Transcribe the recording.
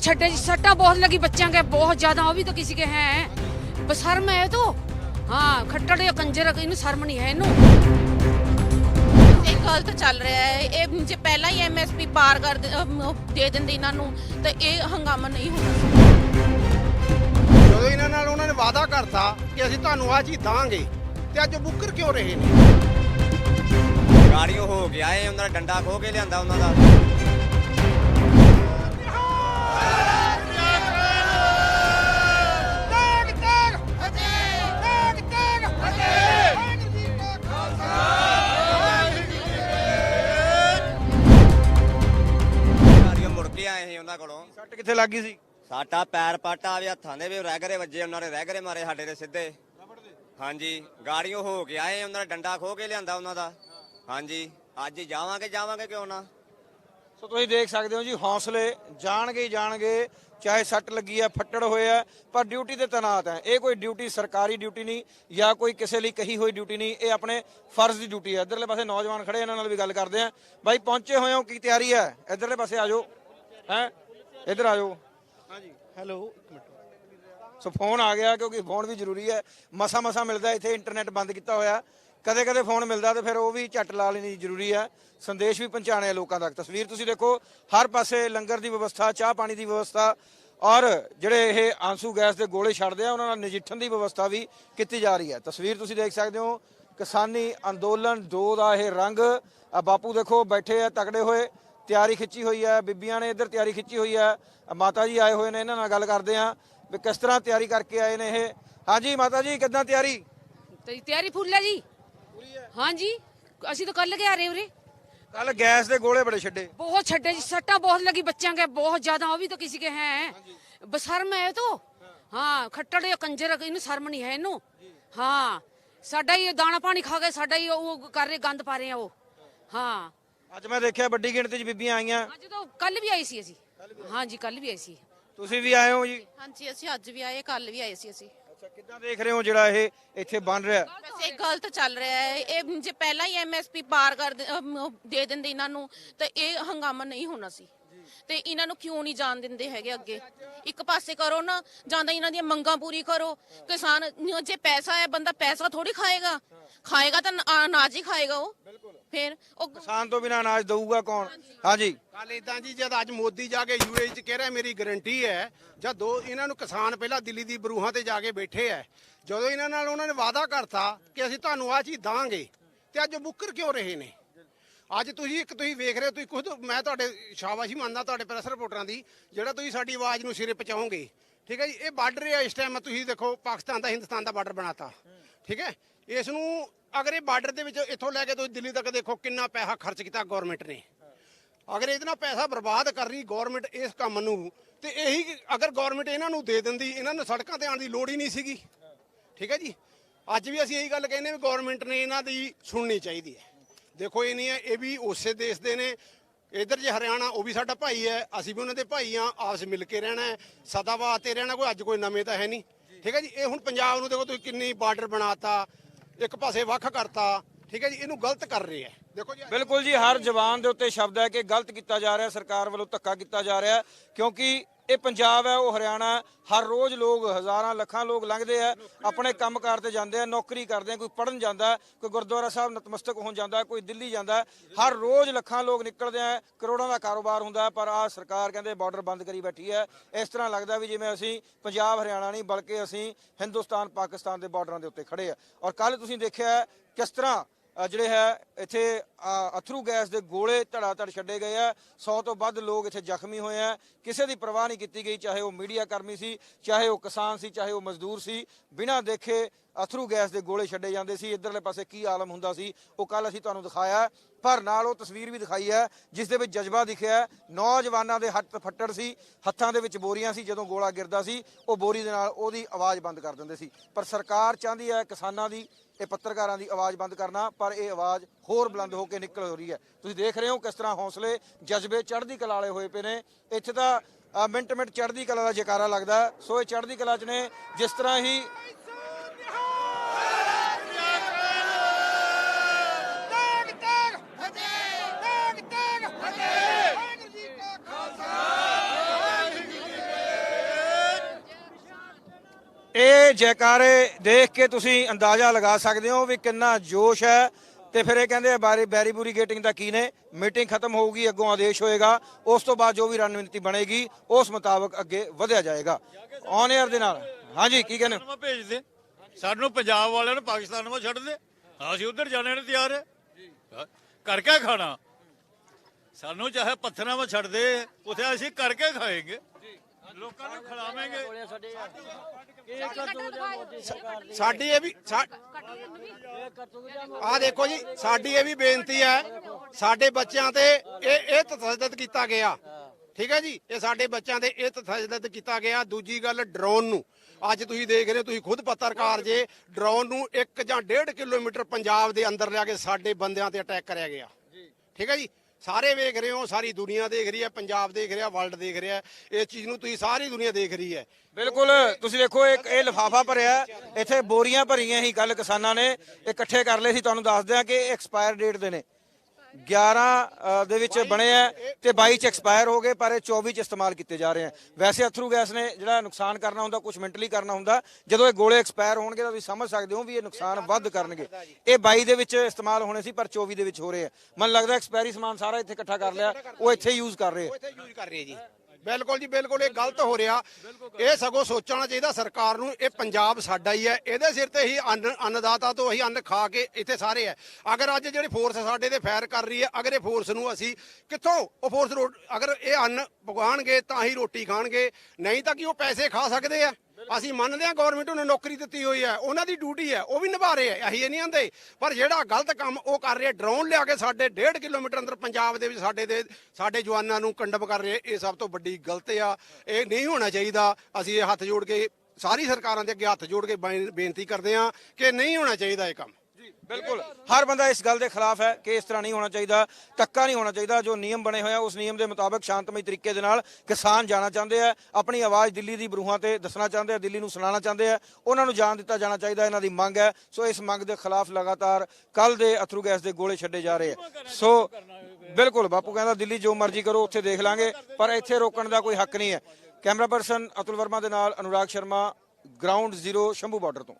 बहुत छड्डे सट्टा बहुत लगी बच्चों के बहुत ज्यादा वो भी तो किसी के हैं बस शर्म है तो हाँ खट्टड़ या कंजर इन शर्म नहीं है इनू ਇਹ ਗਲਤ ਚੱਲ ਰਿਹਾ ਹੈ ਇਹ ਜੇ ਪਹਿਲਾਂ ਹੀ ਐਮਐਸਪੀ ਪਾਰ ਕਰ ਦੇ ਅਮ, ਦੇ ਦਿੰਦੇ ਇਹਨਾਂ ਨੂੰ ਤਾਂ ਇਹ ਹੰਗਾਮਾ ਨਹੀਂ ਹੋਣਾ ਸੀ ਜਦੋਂ ਇਹਨਾਂ ਨਾਲ ਉਹਨਾਂ ਨੇ ਵਾਅਦਾ ਕਰਤਾ ਕਿ ਅਸੀਂ ਤੁਹਾਨੂੰ ਆਹ ਚੀਜ਼ ਦਾਂਗੇ ਤੇ ਅੱਜ ਉਹ ਮੁੱਕਰ ਕਿਉਂ ਰਹੇ ਨੇ ਗਾੜੀਆਂ ਹੋ ਗਿਆ ਏ ਉਹਨਾਂ ਦਾ ਡੰਡਾ ਖੋ ਕੇ ਲਿਆਂਦਾ ਉਹਨਾਂ ਦਾ ਆਏ ਸੀ ਉਹਨਾਂ ਕੋਲੋਂ। ਸੱਟ ਕਿੱਥੇ ਲੱਗ ਗਈ ਸੀ? ਸਾਡਾ ਪੈਰ ਪਾਟਾ ਵੀ ਹੱਥਾਂ ਦੇ ਵੀ ਰੈਗਰੇ ਵੱਜੇ ਉਹਨਾਂ ਨੇ ਰੈਗਰੇ ਮਾਰੇ ਸਾਡੇ ਦੇ ਸਿੱਧੇ। ਹਾਂਜੀ ਗਾੜੀਆਂ ਹੋ ਕੇ ਆਏ ਉਹਨਾਂ ਦਾ ਡੰਡਾ ਖੋ ਕੇ ਲਿਆਂਦਾ ਉਹਨਾਂ ਦਾ। ਹਾਂਜੀ ਅੱਜ ਜਾਵਾਂਗੇ ਜਾਵਾਂਗੇ ਕਿਉਂ ਨਾ? ਸੋ ਤੁਸੀਂ ਦੇਖ ਸਕਦੇ ਹੋ ਜੀ ਹੌਸਲੇ ਜਾਣਗੇ ਹੀ ਜਾਣਗੇ ਚਾਹੇ ਸੱਟ ਲੱਗੀ ਹੈ ਫੱਟੜ ਹੋਇਆ ਪਰ ਡਿਊਟੀ ਤੇ ਤੈਨਾਤ ਹੈ ਇਹ ਕੋਈ ਡਿਊਟੀ ਸਰਕਾਰੀ ਡਿਊਟੀ ਨਹੀਂ ਜਾਂ ਕੋਈ ਕਿਸੇ ਲਈ ਕਹੀ ਹੋਈ ਡਿਊਟੀ ਨਹੀਂ ਇਹ ਆਪਣੇ ਫਰਜ਼ ਦੀ ਡਿਊਟੀ ਹੈ ਇਧਰਲੇ ਪਾਸੇ ਨੌਜਵਾਨ ਖੜੇ ਇਹਨਾਂ ਨਾਲ ਵੀ ਗੱਲ ਕਰਦੇ ਆ। ਬਾਈ ਪਹੁੰਚੇ ਹੋਏ ਹੋ ਕੀ ਤਿਆਰੀ ਹੈ ਇਧਰਲੇ ਪਾਸੇ ਆ ਜਾਓ। ਹੈ? ਇਧਰ ਆ ਜਾਓ। ਹਾਂਜੀ। ਹੈਲੋ ਇੱਕ ਮਿੰਟ। ਸੋ ਫੋਨ ਆ ਗਿਆ ਕਿਉਂਕਿ ਫੋਨ ਵੀ ਜ਼ਰੂਰੀ ਹੈ। ਮਸਾ ਮਸਾ ਮਿਲਦਾ ਇੱਥੇ ਇੰਟਰਨੈਟ ਬੰਦ ਕੀਤਾ ਹੋਇਆ। ਕਦੇ ਕਦੇ ਫੋਨ ਮਿਲਦਾ ਤੇ ਫਿਰ ਉਹ ਵੀ ਝੱਟ ਲਾ ਲੈਣੀ ਜ਼ਰੂਰੀ ਹੈ। ਸੰਦੇਸ਼ ਵੀ ਪਹੁੰਚਾਣੇ ਲੋਕਾਂ ਤੱਕ। ਤਸਵੀਰ ਤੁਸੀਂ ਦੇਖੋ ਹਰ ਪਾਸੇ ਲੰਗਰ ਦੀ ਵਿਵਸਥਾ ਚਾਹ ਪਾਣੀ ਦੀ ਵਿਵਸਥਾ ਔਰ ਜਿਹੜੇ ਇਹ ਆਂਸੂ ਗੈਸ ਦੇ ਗੋਲੇ ਛੱਡਦੇ ਆ ਉਹਨਾਂ ਨਾਲ ਨਜਿੱਠਣ ਦੀ ਵਿਵਸਥਾ ਵੀ ਕੀਤੀ ਜਾ ਰਹੀ ਹੈ। ਤਸਵੀਰ ਤੁਸੀਂ ਦੇਖ ਸਕਦੇ ਹੋ ਕਿਸਾਨੀ ਅੰਦੋਲਨ 2 ਦਾ ਇਹ ਰੰਗ। ਆ ਬਾਪੂ ਦੇਖੋ ਬੈਠੇ ਆ ਤਕੜੇ ਹੋਏ। ਤਿਆਰੀ ਖਿੱਚੀ ਹੋਈ ਹੈ ਬੀਬੀਆਂ ਨੇ ਇੱਧਰ ਤਿਆਰੀ ਖਿੱਚੀ ਹੋਈ ਹੈ। ਮਾਤਾ ਜੀ ਆਏ ਹੋਏ ਨੇ ਇਹਨਾਂ ਨਾਲ ਗੱਲ ਕਰਦੇ ਆ ਵੀ ਕਿਸ ਤਰ੍ਹਾਂ ਤਿਆਰੀ ਕਰਕੇ ਆਏ ਨੇ ਇਹ। ਹਾਂਜੀ ਮਾਤਾ ਜੀ ਕਿੱਦਾਂ ਤਿਆਰੀ? ਤੇ ਤਿਆਰੀ ਫੁੱਲ ਹੈ ਜੀ। ਪੂਰੀ ਹੈ? ਹਾਂਜੀ ਅਸੀਂ ਤਾਂ ਕੱਲ ਗਏ ਆ ਰਹੇ ਉਰੇ। ਕੱਲ ਗੈਸ ਦੇ ਗੋਲੇ ਬੜੇ ਛੱਡੇ। ਬਹੁਤ ਛੱਡੇ ਜੀ ਸੱਟਾਂ ਬਹੁਤ ਲੱਗੀ ਬੱਚਿਆਂ ਕੇ ਬਹੁਤ ਜ਼ਿਆਦਾ ਉਹ ਵੀ ਤਾਂ ਕਿਸੇ ਕੇ ਹੈ। ਬਸਰਮ ਹੈ ਤੋ। ਹਾਂ ਖੱਟੜ ਇਹ ਕੰਜਰ ਇਹਨੂੰ ਸ਼ਰਮ ਨਹੀਂ ਹੈ ਇਹਨੂੰ। ਹਾਂ ਸਾਡਾ ਹੀ ਦਾਣਾ ਪਾਣੀ ਖਾ ਕੇ ਸਾਡਾ ਹੀ ਉਹ ਕਰ ਰਹੇ ਗੰਦ ਪਾ ਰਹੇ ਆ ਉਹ। ਹਾਂ। ਅੱਜ ਮੈਂ ਦੇਖਿਆ ਵੱਡੀ ਗਿਣਤੀ 'ਚ ਬੀਬੀਆਂ ਆਈਆਂ। ਅੱਜ ਤਾਂ ਕੱਲ ਵੀ ਆਈ ਸੀ ਅਸੀਂ। ਹਾਂਜੀ ਕੱਲ ਵੀ ਆਈ ਸੀ। ਤੁਸੀਂ ਵੀ ਆਏ ਹੋ ਜੀ? ਹਾਂਜੀ ਅਸੀਂ ਅੱਜ ਵੀ ਆਏ ਕੱਲ ਵੀ ਆਏ ਸੀ ਅਸੀਂ। ਅੱਛਾ ਕਿੱਦਾਂ ਦੇਖ ਰਹੇ ਹੋ ਜਿਹੜਾ ਇਹ ਇੱਥੇ ਬਣ ਰਿਹਾ? ਵੈਸੇ ਇਹ ਗਲਤ ਚੱਲ ਰਿਹਾ ਹੈ। ਇਹ ਜੇ ਪਹਿਲਾਂ ਹੀ ਐਮਐਸਪੀ ਪਾਰ ਕਰ ਦੇ ਅਮ, ਦੇ ਦਿੰਦੇ ਇਹਨਾਂ ਨੂੰ ਤਾਂ ਇਹ ਹੰਗਾਮਾ ਨਹੀਂ ਹੋਣਾ ਸੀ। ਤੇ ਇਹਨਾਂ ਨੂੰ ਕਿਉਂ ਨਹੀਂ ਜਾਣ ਦਿੰਦੇ ਹੈਗੇ ਅੱਗੇ? ਇੱਕ ਪਾਸੇ ਕਰੋ ਨਾ ਜਾਂਦਾ ਇਹਨਾਂ ਦੀਆਂ ਮੰਗਾਂ ਪੂਰੀ ਕਰੋ। ਕਿਸਾਨ ਜੇ ਪੈਸਾ ਹੈ ਬੰਦਾ ਪੈਸਾ ਥੋੜੀ ਖਾਏਗਾ। ਖਾਏਗਾ ਤਾਂ ਅਨਾਜ ਹੀ ਖਾਏਗਾ ਉਹ। ਫਿਰ ਉਹ ਕਿਸਾਨ ਤੋਂ ਬਿਨਾਂ ਅਨਾਜ ਦਊਗਾ ਕੌਣ? ਹਾਂਜੀ। ਕੱਲ ਇਦਾਂ ਜੀ ਜਦ ਅੱਜ ਮੋਦੀ ਜਾ ਕੇ ਯੂਏ ਚ ਕਹਿ ਰਿਹਾ ਮੇਰੀ ਗਾਰੰਟੀ ਹੈ ਜਦ ਦੋ ਇਹਨਾਂ ਨੂੰ ਕਿਸਾਨ ਪਹਿਲਾਂ ਦਿੱਲੀ ਦੀ ਬਰੂਹਾਂ ਤੇ ਜਾ ਕੇ ਬੈਠੇ ਐ। ਜਦੋਂ ਇਹਨਾਂ ਨਾਲ ਉਹਨਾਂ ਨੇ ਵਾਅਦਾ ਕਰਤਾ ਕਿ ਅਸੀਂ ਤੁਹਾਨੂੰ ਆਹ ਚੀਜ਼ ਦਾਂਗੇ ਤੇ ਅੱਜ ਮੁੱਕਰ ਕਿਉਂ ਰਹੇ ਨੇ? ਅੱਜ ਤੁਸੀਂ ਇੱਕ ਤੁਸੀਂ ਵੇਖ ਰਹੇ ਹੋ, ਤੁਸੀਂ ਖੁਦ, ਮੈਂ ਤੁਹਾਡੇ ਸ਼ਾਬਾਸ਼ੀ ਮੰਨਦਾ ਤੁਹਾਡੇ ਪ੍ਰੈਸ ਰਿਪੋਰਟਰਾਂ ਦੀ, ਜਿਹੜਾ ਤੁਸੀਂ ਸਾਡੀ ਆਵਾਜ਼ ਨੂੰ ਸਿਰੇ ਪਹੁੰਚਾਓਗੇ, ਠੀਕ ਹੈ ਜੀ? ਇਹ ਬਾਰਡਰ ਹੈ ਇਸ ਟਾਈਮ ਤੁਸੀਂ ਦੇਖੋ, ਪਾਕਿਸਤਾਨ ਦਾ, ਹਿੰਦੁਸਤਾਨ ਦਾ ਬਾਰਡਰ ਬਣਾਤਾ, ਠੀਕ ਹੈ? ਇਸ ਨੂੰ ਅਗਰ ਇਹ ਬਾਰਡਰ ਦੇ ਵਿੱਚ ਇੱਥੋਂ ਲੈ ਕੇ ਤੁਸੀਂ ਦਿੱਲੀ ਤੱਕ ਦੇਖੋ, ਕਿੰਨਾ ਪੈਸਾ ਖਰਚ ਕੀਤਾ ਗਵਰਨਮੈਂਟ ਨੇ। ਅਗਰ ਇਹਦੇ ਨਾਲ ਪੈਸਾ ਬਰਬਾਦ ਕਰ ਰਹੀ ਗਵਰਨਮੈਂਟ ਇਸ ਕੰਮ ਨੂੰ, ਤੇ ਇਹੀ ਅਗਰ ਗਵਰਨਮੈਂਟ ਇਹਨਾਂ ਨੂੰ ਦੇ ਦਿੰਦੀ, ਇਹਨਾਂ ਨੂੰ ਸੜਕਾਂ ਤੇ ਆਉਣ ਦੀ ਲੋੜ ਹੀ ਨਹੀਂ ਸੀਗੀ, ਠੀਕ ਹੈ ਜੀ? ਅੱਜ ਵੀ ਅਸੀਂ ਇਹੀ ਗੱਲ ਕਹਿੰਦੇ ਵੀ ਗਵਰਨਮੈਂਟ ਨੇ ਇਹਨਾਂ ਦੀ ਸੁਣਨੀ ਚਾਹੀਦੀ ਹੈ। ਦੇਖੋ, ਇਹ ਨਹੀਂ ਹੈ, ਇਹ ਵੀ ਉਸੇ ਦੇਸ਼ ਦੇ ਨੇ। ਇਧਰ ਜੇ ਹਰਿਆਣਾ, ਉਹ ਵੀ ਸਾਡਾ ਭਾਈ ਹੈ। ਅਸੀਂ ਵੀ ਉਹਨਾਂ ਦੇ ਭਾਈ ਆ ਆਪਸ ਮਿਲ ਕੇ ਰਹਿਣਾ ਹੈ। ਸਦਾਬਾਦ ਤੇ ਰਹਿਣਾ, ਕੋਈ ਅੱਜ ਕੋਈ ਨਵੇਂ ਤਾਂ ਹੈ ਨਹੀਂ। ਠੀਕ ਹੈ ਜੀ, ਇਹ ਹੁਣ ਪੰਜਾਬ ਨੂੰ ਦੇਖੋ, ਤੁਸੀਂ ਕਿੰਨੀ ਬਾਰਡਰ ਬਣਾਤਾ, ਇੱਕ ਪਾਸੇ ਵੱਖ ਕਰਤਾ। ਠੀਕ ਹੈ ਜੀ, ਇਹਨੂੰ ਗਲਤ ਕਰ ਰਹੇ ਹੈ। ਦੇਖੋ ਜੀ ਬਿਲਕੁਲ ਜੀ, ਹਰ ਜਵਾਨ ਦੇ ਉੱਤੇ ਸ਼ਬਦ ਹੈ ਕਿ ਗਲਤ ਕੀਤਾ ਜਾ ਰਿਹਾ, ਸਰਕਾਰ ਵੱਲੋਂ ਧੱਕਾ ਕੀਤਾ ਜਾ ਰਿਹਾ ਕਿਉਂਕਿ ਇਹ ਪੰਜਾਬ ਹੈ, ਉਹ ਹਰਿਆਣਾ ਹਰ ਰੋਜ਼ ਲੋਕ, ਹਜ਼ਾਰਾਂ, ਲੱਖਾਂ ਲੋਕ ਲੰਘਦੇ ਆ, ਆਪਣੇ ਕੰਮਕਾਰ ਤੇ ਜਾਂਦੇ ਆ, ਨੌਕਰੀ ਕਰਦੇ ਆ, ਕੋਈ ਪੜਨ ਜਾਂਦਾ ਕੋਈ ਗੁਰਦੁਆਰਾ ਸਾਹਿਬ ਨਤਮਸਤਕ ਹੋਣ ਜਾਂਦਾ ਕੋਈ ਦਿੱਲੀ ਜਾਂਦਾ ਹਰ ਰੋਜ਼ ਲੱਖਾਂ ਲੋਕ ਨਿਕਲਦੇ ਆ, ਕਰੋੜਾਂ ਦਾ ਕਾਰੋਬਾਰ ਹੁੰਦਾ ਪਰ ਆ ਸਰਕਾਰ ਕਹਿੰਦੇ ਬਾਰਡਰ ਬੰਦ ਕਰੀ ਬੈਠੀ ਹੈ। ਇਸ ਤਰ੍ਹਾਂ ਲੱਗਦਾ ਵੀ ਜਿਵੇਂ ਅਸੀਂ ਪੰਜਾਬ, ਹਰਿਆਣਾ ਨਹੀਂ, ਬਲਕਿ ਅਸੀਂ ਹਿੰਦੁਸਤਾਨ, ਪਾਕਿਸਤਾਨ ਦੇ ਬਾਰਡਰਾਂ ਦੇ ਉੱਤੇ ਖੜੇ ਆ। ਔਰ ਕੱਲ ਤੁਸੀਂ ਦੇਖਿਆ ਕਿਸ ਤਰ੍ਹਾਂ ਜਿਹੜੇ ਹੈ ਇੱਥੇ ਅ, ਅਥਰੂ ਗੈਸ ਦੇ ਗੋਲੇ ਧੜਾ ਧੜ ਛੱਡੇ ਗਏ ਆ 100 ਤੋਂ ਵੱਧ ਲੋਕ ਇੱਥੇ ਜ਼ਖਮੀ ਹੋਏ ਆ ਕਿਸੇ ਦੀ ਪਰਵਾਹ ਨਹੀਂ ਕੀਤੀ ਗਈ ਚਾਹੇ ਉਹ ਮੀਡੀਆ ਕਰਮੀ ਸੀ ਚਾਹੇ ਉਹ ਕਿਸਾਨ ਸੀ ਚਾਹੇ ਉਹ ਮਜ਼ਦੂਰ ਸੀ। ਬਿਨਾਂ ਦੇਖੇ ਅਥਰੂ ਗੈਸ ਦੇ ਗੋਲੇ ਛੱਡੇ ਜਾਂਦੇ ਸੀ, ਇਧਰਲੇ ਪਾਸੇ ਕੀ ਆਲਮ ਹੁੰਦਾ ਸੀ, ਉਹ ਕੱਲ ਅਸੀਂ ਤੁਹਾਨੂੰ ਦਿਖਾਇਆ ਪਰ ਨਾਲ ਉਹ ਤਸਵੀਰ ਵੀ ਦਿਖਾਈ ਹੈ, ਜਿਸ ਦੇ ਵਿੱਚ ਜਜ਼ਬਾ ਦਿਖਿਆ ਨੌਜਵਾਨਾਂ ਦੇ ਹੱਥ ਫੱਟੜ ਸੀ, ਹੱਥਾਂ ਦੇ ਵਿੱਚ ਬੋਰੀਆਂ ਸੀ, ਜਦੋਂ ਗੋਲਾ ਗਿਰਦਾ ਸੀ, ਉਹ ਬੋਰੀ ਦੇ ਨਾਲ ਉਹਦੀ ਆਵਾਜ਼ ਬੰਦ ਕਰ ਦਿੰਦੇ ਸੀ। ਪਰ ਸਰਕਾਰ ਚਾਹੁੰਦੀ ਹੈ ਕਿਸਾਨਾਂ ਦੀ, ਇਹ ਪੱਤਰਕਾਰਾਂ ਦੀ ਆਵਾਜ਼ ਬੰਦ ਕਰਨਾ, ਪਰ ਇਹ ਆਵਾਜ਼ ਹੋਰ ਬੁਲੰਦ ਹੋ ਕੇ ਨਿਕਲ ਹੋ ਰਹੀ ਹੈ। ਤੁਸੀਂ ਦੇਖ ਰਹੇ ਹੋ ਕਿਸ ਤਰ੍ਹਾਂ ਹੌਸਲੇ ਜਜ਼ਬੇ ਚੜ੍ਹਦੀ ਕਲਾ ਵਾਲੇ ਹੋਏ ਪਏ ਨੇ। ਇੱਥੇ ਤਾਂ ਮਿੰਟ ਮਿੰਟ ਚੜ੍ਹਦੀ ਕਲਾ ਦਾ ਜੈਕਾਰਾ ਲੱਗਦਾ ਸੋ ਇਹ ਚੜ੍ਹਦੀ ਕਲਾ 'ਚ ਨੇ, ਜਿਸ ਤਰ੍ਹਾਂ ਹੀ ਇਹ ਜੈਕਾਰੇ ਦੇਖ ਕੇ ਤੁਸੀਂ ਅੰਦਾਜ਼ਾ ਲਗਾ ਸਕਦੇ ਹੋ ਵੀ ਕਿੰਨਾ ਜੋਸ਼ ਹੈ। ਤੇ ਫਿਰ ਇਹ ਕਹਿੰਦੇ ਆ, ਬੈਰੀ ਬੂਰੀ ਗੇਟਿੰਗ ਦਾ ਕੀ ਨੇ? ਮੀਟਿੰਗ ਖਤਮ ਹੋਊਗੀ, ਅੱਗੋਂ ਆਦੇਸ਼ ਹੋਏਗਾ। ਉਸ ਤੋਂ ਬਾਅਦ ਜੋ ਵੀ ਰਣਨੀਤੀ ਬਣੇਗੀ, ਉਸ ਮੁਤਾਬਕ ਅੱਗੇ ਵਧਿਆ ਜਾਏਗਾ। ਔਨ 에ਅਰ ਦੇ ਨਾਲ। ਹਾਂਜੀ, ਕੀ ਕਹਿੰਦੇ ਹੋ? ਭੇਜ ਦੇ। ਸਾਨੂੰ ਪੰਜਾਬ ਵਾਲਿਆਂ ਨੂੰ ਪਾਕਿਸਤਾਨ ਨੂੰ ਛੱਡ ਦੇ। ਅਸੀਂ ਉਧਰ ਜਾਣੇ ਨੂੰ ਤਿਆਰ ਹੈ। ਕਰਕੇ ਖਾਣਾ। ਸਾਨੂੰ ਚਾਹੇ ਪੱਥਰਾਂ 'ਤੇ ਛੱਡ ਦੇ। ਉੱਥੇ ਅਸੀਂ ਕਰਕੇ ਖਾਏਗੇ। ਲੋਕਾਂ ਨੂੰ ਖਿਲਾਵਾਂਗੇ। ਸਾਡੀ ਇਹ ਵੀ ਆ ਦੇਖੋ ਜੀ ਸਾਡੀ ਇਹ ਵੀ ਬੇਨਤੀ ਹੈ ਸਾਡੇ ਬੱਚਿਆਂ ਤੇ ਇਹ ਇਹ ਤਸੱਦਦ ਕੀਤਾ ਗਿਆ। ਠੀਕ ਹੈ ਜੀ ਇਹ ਸਾਡੇ ਬੱਚਿਆਂ ਤੇ ਇਹ ਤਸੱਦਦ ਕੀਤਾ ਗਿਆ। ਦੂਜੀ ਗੱਲ ਡਰੋਨ ਨੂੰ। ਅੱਜ ਤੁਸੀਂ ਦੇਖ ਰਹੇ ਹੋ ਤੁਸੀਂ ਖੁਦ ਪੱਤਰਕਾਰ ਜੇ ਡਰੋਨ ਨੂੰ 1 ਜਾਂ 1.5 ਕਿਲੋਮੀਟਰ ਪੰਜਾਬ ਦੇ ਅੰਦਰ ਲਿਆ ਕੇ ਸਾਡੇ ਬੰਦਿਆਂ ਤੇ ਅਟੈਕ ਕਰਿਆ ਗਿਆ। ਠੀਕ ਹੈ ਜੀ ਸਾਰੇ ਵੇਖ ਰਹੇ ਹੋ, ਸਾਰੀ ਦੁਨੀਆ ਦੇਖ ਰਹੀ ਹੈ, ਪੰਜਾਬ ਦੇਖ ਰਿਹਾ ਵਰਲਡ ਦੇਖ ਰਿਹਾ ਇਸ ਚੀਜ਼ ਨੂੰ ਤੁਸੀਂ ਸਾਰੀ ਦੁਨੀਆ ਦੇਖ ਰਹੀ ਹੈ। ਬਿਲਕੁਲ, ਤੁਸੀਂ ਦੇਖੋ ਇੱਕ ਇਹ ਲਿਫਾਫਾ ਭਰਿਆ ਇੱਥੇ ਬੋਰੀਆਂ ਭਰੀਆਂ ਸੀ ਕੱਲ ਕਿਸਾਨਾਂ ਨੇ ਇਕੱਠੇ ਕਰ ਲਏ ਸੀ। ਤੁਹਾਨੂੰ ਦੱਸ ਦਿਆਂ ਕਿ ਐਕਸਪਾਇਰ ਡੇਟ ਦੇ ਨੇ। 11 ਦੇ ਵਿੱਚ ਬਣੇ ਆ ਤੇ 22 ਚ ਐਕਸਪਾਇਰ ਹੋ ਗਏ, ਪਰ ਇਹ 24 ਚ ਇਸਤੇਮਾਲ ਕੀਤੇ ਜਾ ਰਹੇ ਆ ਵੈਸੇ ਅਥਰੂ ਗੈਸ ਨੇ ਜਿਹੜਾ ਨੁਕਸਾਨ ਕਰਨਾ ਹੁੰਦਾ ਕੁਝ ਮਿੰਟਲੀ ਕਰਨਾ ਹੁੰਦਾ, ਜਦੋਂ ਇਹ ਗੋਲੇ ਐਕਸਪਾਇਰ ਹੋਣਗੇ ਤਾਂ ਤੁਸੀਂ ਸਮਝ ਸਕਦੇ ਹੋ ਵੀ ਇਹ ਨੁਕਸਾਨ ਵੱਧ ਕਰਨਗੇ। ਇਹ 22 ਦੇ ਵਿੱਚ ਇਸਤੇਮਾਲ ਹੋਣੇ ਸੀ, ਪਰ 24 ਦੇ ਵਿੱਚ ਹੋ ਰਹੇ ਆ ਮਨ ਲੱਗਦਾ ਐਕਸਪਾਇਰੀ ਸਮਾਨ ਸਾਰਾ ਇੱਥੇ ਇਕੱਠਾ ਕਰ ਲਿਆ, ਉਹ ਇੱਥੇ ਯੂਜ਼ ਕਰ ਰਹੇ ਆ ਬਿਲਕੁਲ ਜੀ, ਬਿਲਕੁਲ, ਇਹ ਗਲਤ ਹੋ ਰਿਹਾ। ਇਹ ਸਗੋਂ ਸੋਚਣਾ ਚਾਹੀਦਾ ਸਰਕਾਰ ਨੂੰ, ਇਹ ਪੰਜਾਬ ਸਾਡਾ ਹੀ ਹੈ। ਇਹਦੇ ਸਿਰ ਤੇ ਹੀ ਅੰਨ, ਅੰਨਦਾਤਾ ਤੋਂ ਅਸੀਂ ਅੰਨ ਖਾ ਕੇ ਇੱਥੇ ਸਾਰੇ ਹੈ। ਅਗਰ ਅੱਜ ਜਿਹੜੀ ਫੋਰਸ ਸਾਡੇ ਤੇ ਫਾਇਰ ਕਰ ਰਹੀ ਹੈ, ਅਗਰ ਇਹ ਫੋਰਸ ਨੂੰ ਅਸੀਂ ਕਿੱਥੋਂ, ਉਹ ਫੋਰਸ ਰੋ- ਅਗਰ ਇਹ ਅੰਨ ਪਕਾਉਣਗੇ, ਤਾਂ ਹੀ ਰੋਟੀ ਖਾਣਗੇ। ਨਹੀਂ ਤਾਂ ਕਿ ਉਹ ਪੈਸੇ ਖਾ ਸਕਦੇ ਆ? ਅਸੀਂ ਮੰਨਦੇ ਹਾਂ ਗਵਰਨਮੈਂਟ ਨੂੰ ਨੌਕਰੀ ਦਿੱਤੀ ਹੋਈ ਹੈ, ਉਹਨਾਂ ਦੀ ਡਿਊਟੀ ਹੈ, ਉਹ ਵੀ ਨਿਭਾ ਰਹੇ ਆ ਅਸੀਂ ਇਹ ਨਹੀਂ ਆਂਦੇ। ਪਰ ਜਿਹੜਾ ਗਲਤ ਕੰਮ ਉਹ ਕਰ ਰਹੇ ਡਰੋਨ ਲਿਆ ਕੇ ਸਾਡੇ 1.5 ਕਿਲੋਮੀਟਰ ਅੰਦਰ ਪੰਜਾਬ ਦੇ ਵਿੱਚ ਸਾਡੇ ਦੇ ਸਾਡੇ ਜਵਾਨਾਂ ਨੂੰ ਕੰਡਮ ਕਰ ਰਹੇ, ਇਹ ਸਭ ਤੋਂ ਵੱਡੀ ਗਲਤ ਆ। ਇਹ ਨਹੀਂ ਹੋਣਾ ਚਾਹੀਦਾ, ਅਸੀਂ ਇਹ ਹੱਥ ਜੋੜ ਕੇ ਸਾਰੀ ਸਰਕਾਰਾਂ ਦੇ ਅੱਗੇ ਹੱਥ ਜੋੜ ਕੇ ਬੇ- ਬੇਨਤੀ ਕਰਦੇ ਹਾਂ ਕਿ ਨਹੀਂ ਹੋਣਾ ਚਾਹੀਦਾ ਇਹ ਕੰਮ। ਬਿਲਕੁਲ। ਹਰ ਬੰਦਾ ਇਸ ਗੱਲ ਦੇ ਖਿਲਾਫ ਹੈ ਕਿ ਇਸ ਤਰ੍ਹਾਂ ਨਹੀਂ ਹੋਣਾ ਚਾਹੀਦਾ ਧੱਕਾ ਨਹੀਂ ਹੋਣਾ ਚਾਹੀਦਾ। ਜੋ ਨਿਯਮ ਬਣੇ ਹੋਏ ਆ, ਉਸ ਨਿਯਮ ਦੇ ਮੁਤਾਬਕ ਸ਼ਾਂਤਮਈ ਤਰੀਕੇ ਦੇ ਨਾਲ ਕਿਸਾਨ ਜਾਣਾ ਚਾਹੁੰਦੇ ਆ, ਆਪਣੀ ਆਵਾਜ਼ ਦਿੱਲੀ ਦੀ ਬਰੂਹਾਂ ਤੇ ਦੱਸਣਾ ਚਾਹੁੰਦੇ ਆ, ਦਿੱਲੀ ਨੂੰ ਸੁਣਾਉਣਾ ਚਾਹੁੰਦੇ ਆ। ਉਹਨਾਂ ਨੂੰ ਜਾਣ ਦਿੱਤਾ ਜਾਣਾ ਚਾਹੀਦਾ, ਇਹਨਾਂ ਦੀ ਮੰਗ ਹੈ। ਸੋ ਇਸ ਮੰਗ ਦੇ ਖਿਲਾਫ ਲਗਾਤਾਰ ਕੱਲ ਦੇ ਅਥਰੂ ਗੈਸ ਦੇ ਗੋਲੇ ਛੱਡੇ ਜਾ ਰਹੇ ਆ। ਸੋ ਬਿਲਕੁਲ, ਬਾਪੂ ਕਹਿੰਦਾ ਦਿੱਲੀ ਜੋ ਮਰਜ਼ੀ ਕਰੋ, ਉੱਥੇ ਦੇਖ ਲਾਂਗੇ, ਪਰ ਇੱਥੇ ਰੋਕਣ ਦਾ ਕੋਈ ਹੱਕ ਨਹੀਂ ਹੈ। ਕੈਮਰਾ ਪਰਸਨ ਅਤੁਲ ਵਰਮਾ ਦੇ ਨਾਲ Anurag Sharma, ground zero, Shambhu border ਤੋਂ।